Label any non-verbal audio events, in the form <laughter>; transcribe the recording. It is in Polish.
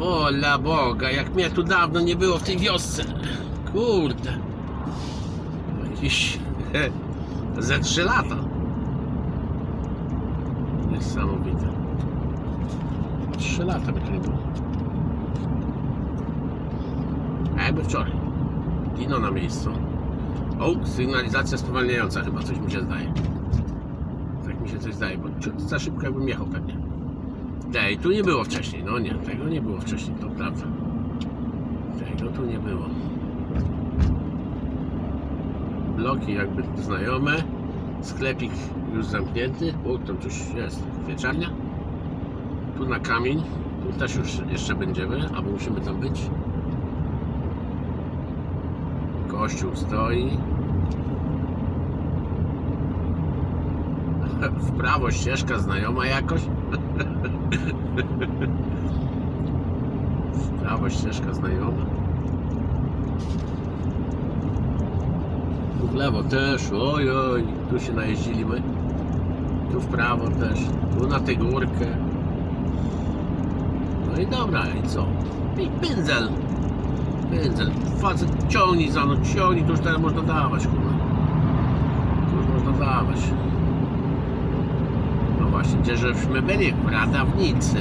O la Boga, jak mnie tu dawno nie było w tej wiosce. Kurde. Jakieś ze trzy lata. Niesamowite. Trzy lata by to nie było. A jakby wczoraj. Dino na miejscu. O, sygnalizacja spowalniająca chyba, coś mi się zdaje. Tak mi się coś zdaje, bo za szybko jakbym jechał pewnie. Tej, tu nie było wcześniej, no nie, tego nie było wcześniej, to prawda. Tego tu nie było. Bloki jakby znajome. Sklepik już zamknięty. O, tam coś jest. Wieczarnia. Tu na kamień. Tu też już jeszcze będziemy, albo musimy tam być. Kościół stoi. <laughs> W prawo ścieżka znajoma jakoś. <laughs> W <laughs> prawo ścieżka znajoma. Tu w lewo też, oj oj, tu się najeździli my. Tu w prawo też, tu na tę górkę. No i dobra, i co? I pędzel. Pędzel. Facet ciągnij za no, ciągnij, to już teraz można dawać, kurwa. To już można dawać. Gdzie żeśmy byli? W Radawnicy.